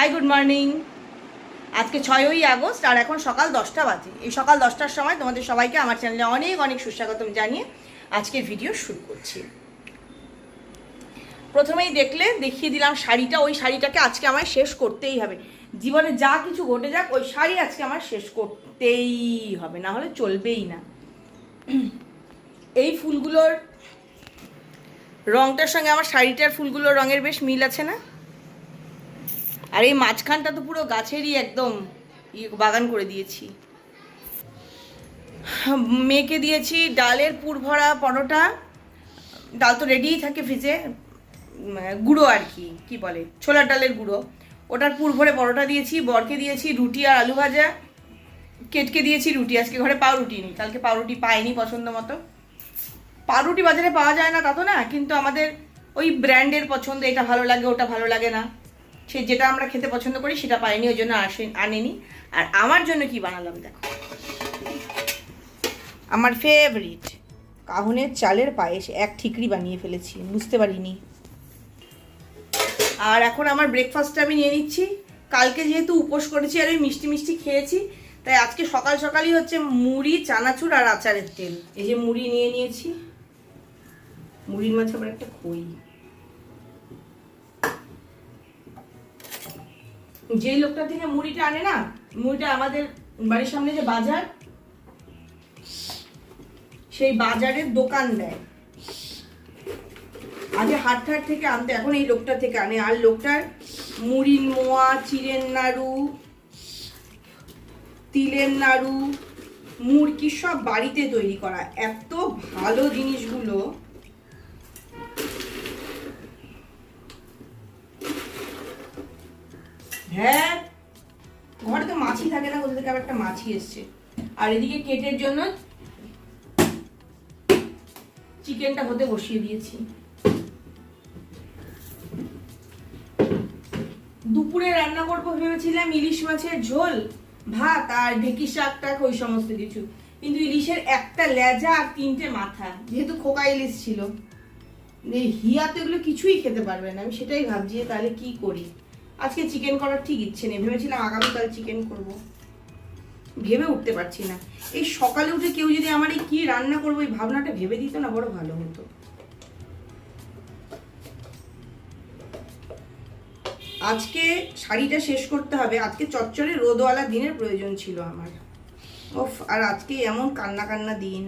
Hi good morning আজকে ছয়ই August, আর এখন সকাল দশটা বাজে। এই সকাল দশটার সময় তোমাদের সবাইকে আমার চ্যানেলে অনেক অনেক সুস্বাগতম জানিয়ে আজকের ভিডিও শুরু করছি। প্রথমেই দেখলে, দেখিয়ে দিলাম শাড়িটা। ওই শাড়িটাকে আজকে আমায় শেষ করতেই হবে। জীবনে যা কিছু ঘটে যাক, ওই শাড়ি আজকে আমার শেষ করতেই হবে। না হলে চলবেই না। এই ফুলগুলোর রংটার সঙ্গে আমার শাড়িটার ফুলগুলোর রঙের বেশ মিল আছে না? আর এই মাঝখানটা তো পুরো গাছেরই একদম বাগান করে দিয়েছি। মেয়েকে দিয়েছি ডালের পুর ভরা পরোটা। ডাল তো রেডিই থাকে ফ্রিজে গুঁড়ো আর কি কি বলে? ছোলার ডালের গুঁড়ো। ওটার পুর ভরে পরোটা দিয়েছি, বরকে দিয়েছি, রুটি আর আলু ভাজা। কেটকে দিয়েছি রুটি, আজকে ঘরে পাউরুটি নেই। কালকে পাউরুটি পাইনি পছন্দ মতো। পাউরুটি বাজারে পাওয়া যায় না তা তো না, কিন্তু আমাদের ওই ব্র্যান্ডের পছন্দ, এটা ভালো লাগে, ওটা ভালো লাগে না। সে যেটা আমরা খেতে পছন্দ করি সেটা পাইনি, ওই জন্য আসে আনেনি। আর আমার জন্য কি বানালাম দেখো। আমার ফেভারিট কাহনের চালের পায়েস, এক ঠিকরি বানিয়ে ফেলেছি, বুঝতে পারিনি। আর এখন আমার ব্রেকফাস্টটা আমি নিয়ে নিচ্ছি। কালকে যেহেতু উপোস করেছি আর ওই মিষ্টি মিষ্টি খেয়েছি, তাই আজকে সকাল সকালই হচ্ছে মুড়ি, চানাচুর আর আচারের তেল। এই যে মুড়ি নিয়ে নিয়েছি। মুড়ির মাঝে আবার একটা খই। যেই লোকটা থেকে মুড়িটা আনে না, মুড়িটা আমাদের বাড়ির সামনে যে বাজার, সেই বাজারের দোকান দেয়। আগে হাট হাট থেকে আনতে, এখন এই লোকটা থেকে আনে। আর লোকটার মুড়ির মোয়া, চিড়ের নাড়ু, তিলের নাড়ু মুরকি সব বাড়িতে তৈরি করা। এত ভালো জিনিসগুলো হ্যাঁ ঘরে তো মাছি থাকে না কোথা থেকে আবার একটা মাছি এসছে। আর এদিকে কেটের জন্য চিকেনটা হতে বসিয়ে দিয়েছি। দুপুরে রান্না করব ভেবেছিলাম ইলিশ মাছের ঝোল, ভাত আর ঢেকি শাক টাক, ওই সমস্ত কিছু। কিন্তু ইলিশের একটা লেজা আর তিনটে মাথা, যেহেতু খোকা ইলিশ ছিল। এই হিয়া তো এগুলো কিছুই খেতে পারবে না, আমি সেটাই ভাবছি তাহলে কি করি? আজকে চিকেন করার ঠিক ইচ্ছে নেই। ভেবেছিলাম আগামীকাল চিকেন করব। ভেবে উঠতে পারছি না। এই সকালে উঠে কেউ যদি আমার এই কি রান্না করব, এই ভাবনাটা ভেবে দিত না, বড় ভালো হতো। আজকে শাড়িটা শেষ করতে হবে। আজকে চচ্চড়ে রোদওয়ালা দিনের প্রয়োজন ছিল আমার। ওফ আর আজকে এমন কান্না কান্না দিন।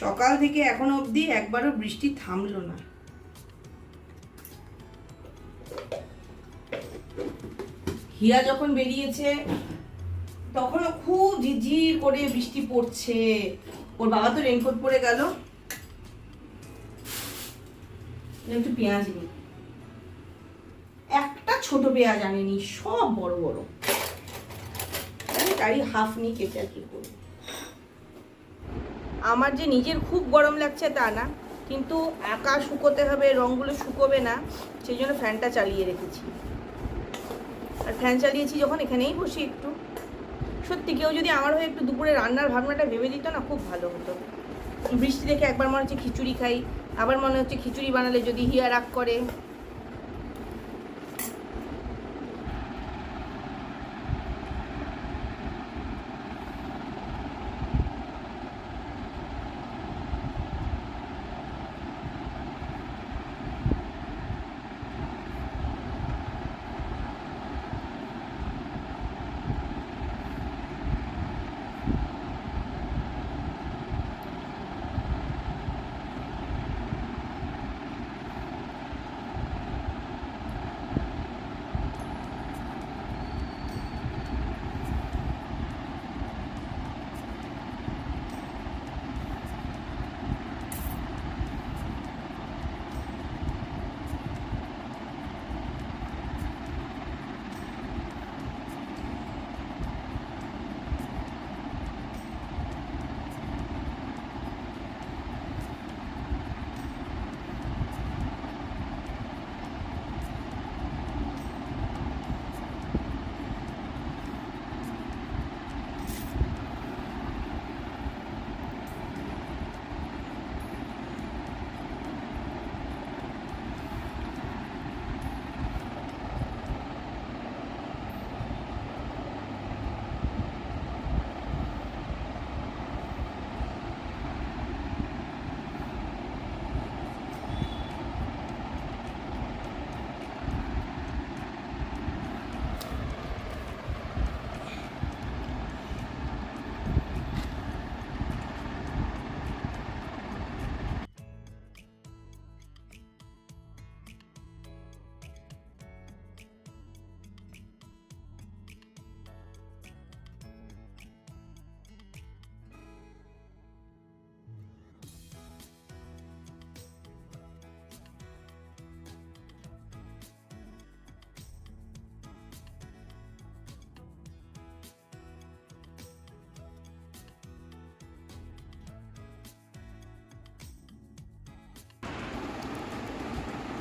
সকাল থেকে এখন অবধি একবারও বৃষ্টি থামলো না। হিয়া যখন বেরিয়েছে, তখনও খুব ঝিরঝির করে বৃষ্টি পড়ছে। ওর বাবা তো রেনকোট পরে গেল। একটু পেঁয়াজ নিই। একটা ছোট পেঁয়াজ আনেনি, সব বড় বড়। তারই হাফ নিয়ে কেটে আর কি আমার যে নিজের খুব গরম লাগছে তা না, কিন্তু একা শুকোতে হবে, রঙগুলো শুকোবে না, সেই জন্য ফ্যানটা চালিয়ে রেখেছি। ফ্যান চালিয়েছি যখন, এখানেই বসি একটু। সত্যি কেউ যদি আমার হয়ে একটু দুপুরে রান্নার ভাবনাটা ভেবে দিত না, খুব ভালো হতো। বৃষ্টি দেখে একবার মনে হচ্ছে খিচুড়ি খাই, আবার মনে হচ্ছে খিচুড়ি বানালে যদি হিয়া রাগ করে।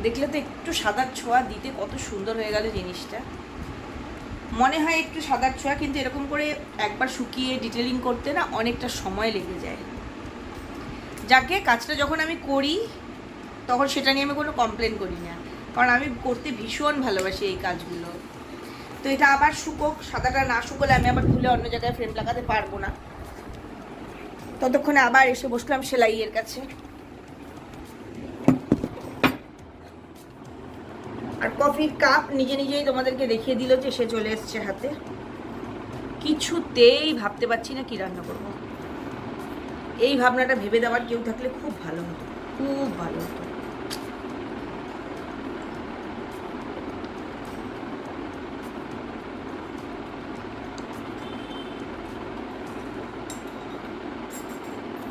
দেখলে তো একটু সাদার ছোঁয়া দিতে কত সুন্দর হয়ে গেল জিনিসটা। মনে হয় একটু সাদার ছোঁয়া, কিন্তু এরকম করে একবার শুকিয়ে ডিটেলিং করতে না অনেকটা সময় লেগে যায়। যাকে কাজটা যখন আমি করি, তখন সেটা নিয়ে আমি কোনো কমপ্লেন করি না। কারণ আমি করতে ভীষণ ভালোবাসি এই কাজগুলো। তো এটা আবার শুকোক, সাদাটা না শুকোলে আমি আবার খুলে অন্য জায়গায় ফ্রেম লাগাতে পারব না। ততক্ষণে আবার এসে বসলাম সেলাইয়ের কাছে। আর কফির কাপ নিজে নিজেই তোমাদেরকে দেখিয়ে দিল যে সে চলে এসছে হাতে। কিছুতেই ভাবতে পারছি না কি রান্না করব। এই ভাবনাটা ভেবে দেওয়ার কেউ থাকলে খুব ভালো হতো, খুব ভালো হতো।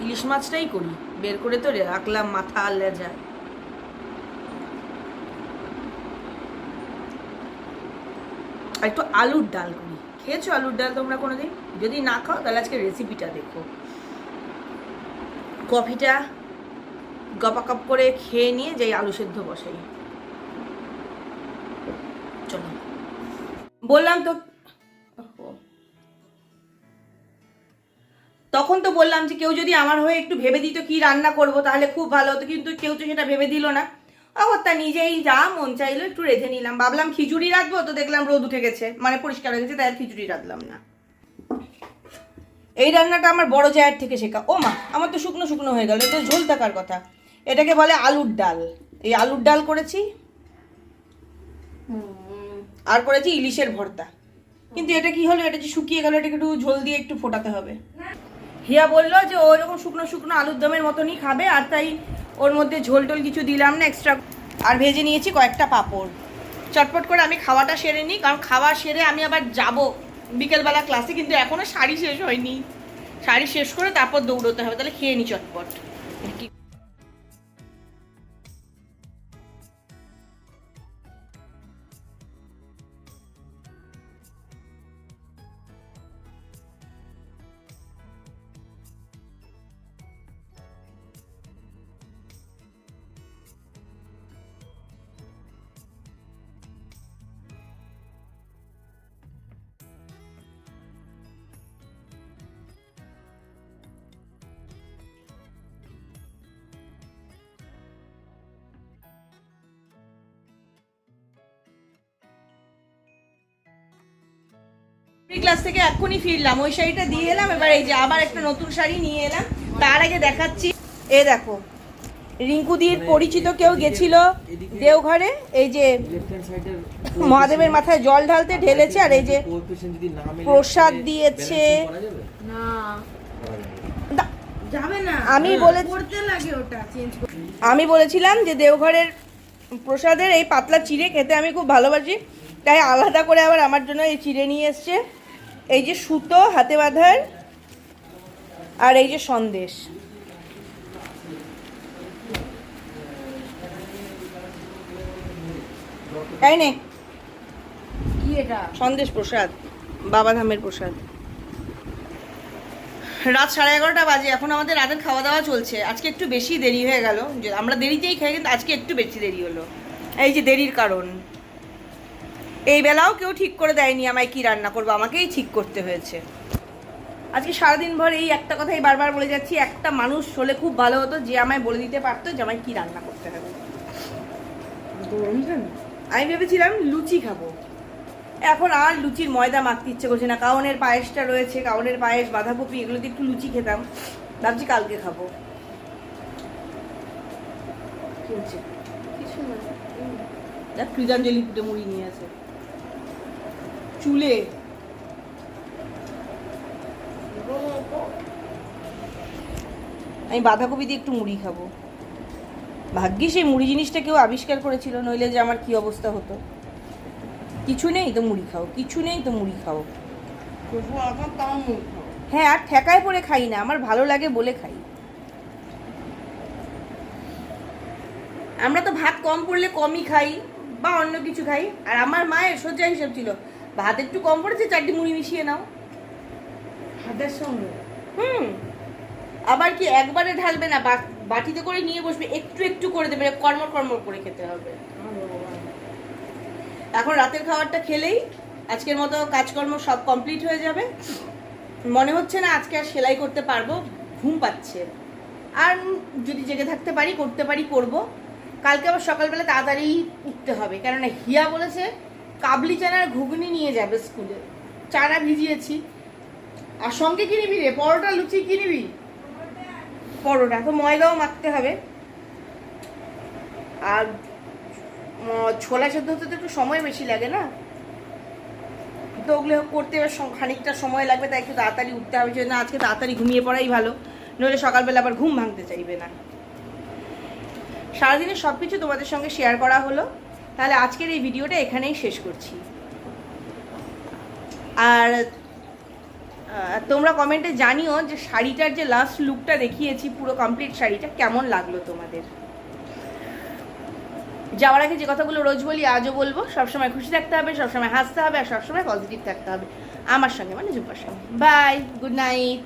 ইলিশ মাছটাই করি, বের করে তো রাখলাম মাথা আর লেজা। আর একটু আলুর ডাল করি। খেয়েছো আলুর ডাল তোমরা কোনো দিন যদি না খাও, তাহলে আজকে রেসিপিটা দেখো। কফিটা গপা কাপ করে খেয়ে নিয়ে যাই আলু সেদ্ধ বসাই। চলো। বললাম তো তখন তো বললাম যে কেউ যদি আমার হয়ে একটু ভেবে দিত কি রান্না করব, তাহলে খুব ভালো হতো, কিন্তু কেউ তো সেটা ভেবে দিল না। অগত্যা নিজেই যা মন চাইলো একটু রেঁধে নিলাম। ভাবলাম খিচুড়ি রাখব তো দেখলাম রোদ উঠে গেছে। মানে পরিষ্কার হয়ে গেছে, তাই খিচুড়ি রাখলাম না। এই রান্নাটা আমার বড় জায়ের থেকে শেখা। ও মা, আমার তো শুকনো শুকনো হয়ে গেল, এটা ঝোল থাকার কথা। এটাকে বলে আলুর ডাল। এই আলুর ডাল করেছি। আর করেছি ইলিশের ভর্তা। কিন্তু এটা কি হলো? এটা যে শুকিয়ে গেল, এটাকে একটু ঝোল দিয়ে একটু ফোটাতে হবে। হিয়া বলল যে ও এরকম শুকনো শুকনো আলুর দমের মতনই খাবে, আর তাই ওর মধ্যে ঝোল টোল কিছু দিলাম না এক্সট্রা আর ভেজে নিয়েছি কয়েকটা পাপড়। চটপট করে আমি খাওয়াটা সেরে নিই, কারণ খাওয়া সেরে আমি আবার যাব বিকেলবেলা ক্লাসে কিন্তু এখনও শাড়ি শেষ হয়নি। শাড়ি শেষ করে তারপর দৌড়োতে হবে, তাহলে খেয়ে নিই চটপট। ক্লাস থেকে এক্ষুনি ফিরলাম। ওই শাড়িটা দিয়ে এলাম এবার এই যে আবার একটা নতুন শাড়ি নিয়ে এলাম। তার আগে দেখাচ্ছি। এ দেখো রিঙ্কুদির পরিচিত কেউ গেছিল দেওঘরে এই যে মহাদেবের মাথায় জল ঢালতে ঢেলেছে আর এই যে প্রসাদ দিয়েছে। দা- যাবে? না। আমি বলে চেঞ্জ আমি বলেছিলাম যে দেওঘরের প্রসাদের এই পাতলা চিড়ে খেতে আমি খুব ভালোবাসি তাই আলাদা করে আবার আমার জন্য এই চিড়ে নিয়ে এসছে। এই যে সুতো হাতে বাঁধার আর এই যে সন্দেশ। তাই নে। এটা? সন্দেশ প্রসাদ বাবাধামের প্রসাদ। রাত সাড়ে এগারোটা বাজে এখন আমাদের রাতের খাওয়া দাওয়া চলছে। আজকে একটু বেশি দেরি হয়ে গেল। আমরা দেরিতেই খাই কিন্তু আজকে একটু বেশি দেরি হলো। এই যে দেরির কারণ। এই বেলাও কেউ ঠিক করে দেয়নি আমায় কি রান্না করব আমাকেই ঠিক করতে হয়েছে। আজকে সারাদিন ভর এই একটা কথাই বারবার বলে যাচ্ছি একটা মানুষ হলে খুব ভালো হতো যে আমায় বলে দিতে পারতো যে আমায় কি রান্না করতে হবে। গরম কেন? আমি ভেবেছিলাম লুচি খাব। এখন আর লুচির ময়দা মাখতে ইচ্ছে করছে না কাউনের পায়েসটা রয়েছে কাউনের পায়েস বাঁধাকপি এগুলো দিয়ে একটু লুচি খেতাম। ভাবছি কালকে খাব? কিছু না কৃতাঞ্জলি পিঠে মুড়ি নিয়ে আছে। চুলে। আমি বাঁধাকপি দিয়ে একটু মুড়ি খাব। ভাগ্যিস এই মুড়ি জিনিসটা কেউ আবিষ্কার করেছিল, নইলে যে আমার কি অবস্থা হতো। কিছু নেই তো মুড়ি খাও, কিছু নেই তো মুড়ি খাও। হ্যাঁ আর ঠেকায় পড়ে খাই না, আমার ভালো লাগে বলে খাই। আমরা তো ভাত কম পড়লে কমই খাই, বা অন্য কিছু খাই, আর আমার মায়ের শয্যা হিসেব ছিল ভাত একটু কম পড়েছে চারটি মুড়ি মিশিয়ে নাও। হাতের সঙ্গে? হুম। আবার কি একবারে ঢালবে না বাটিতে করে নিয়ে বসবে একটু একটু করে দেবে কর্মর কর্মর করে খেতে হবে। এখন রাতের খাবারটা খেলেই আজকের মতো কাজকর্ম সব কমপ্লিট হয়ে যাবে। মনে হচ্ছে না আজকে আর সেলাই করতে পারব ঘুম পাচ্ছে। আর যদি জেগে থাকতে পারি করতে পারি করব। কালকে আবার সকালবেলা তাড়াতাড়ি উঠতে হবে কেননা হিয়া বলেছে কাবলি চানার ঘুগনি নিয়ে যাবে স্কুলে। চানা ভিজিয়েছি। আর সঙ্গে কি নিবি রে? পরোটা, লুচি কি নিবি? পরোটা। তো ময়দাও মাখতে হবে। আর ছোলা সেদ্ধ হতে তো একটু সময় বেশি লাগে না? তো ওগুলো করতে এবার খানিকটা সময় লাগবে, তাই একটু তাড়াতাড়ি উঠতে হবে। যে না, আজকে তাড়াতাড়ি ঘুমিয়ে পড়াই ভালো। নইলে সকালবেলা আবার ঘুম ভাঙতে চাইবে না। সারাদিনের সব কিছু তোমাদের সঙ্গে শেয়ার করা হলো। তাহলে আজকের এই ভিডিওটা এখানেই শেষ করছি। আর তোমরা কমেন্টে জানিও যে শাড়িটার যে লাস্ট লুকটা দেখিয়েছি, পুরো কমপ্লিট শাড়িটা কেমন লাগল তোমাদের? যাওয়ার আগে যে কথাগুলো রোজ বলি, আজও বলব, সবসময় খুশি থাকতে হবে, সবসময় হাসতে হবে, আর সবসময় পজিটিভ থাকতে হবে। আমার সঙ্গে মানে জুম্পার সঙ্গে। Bye good night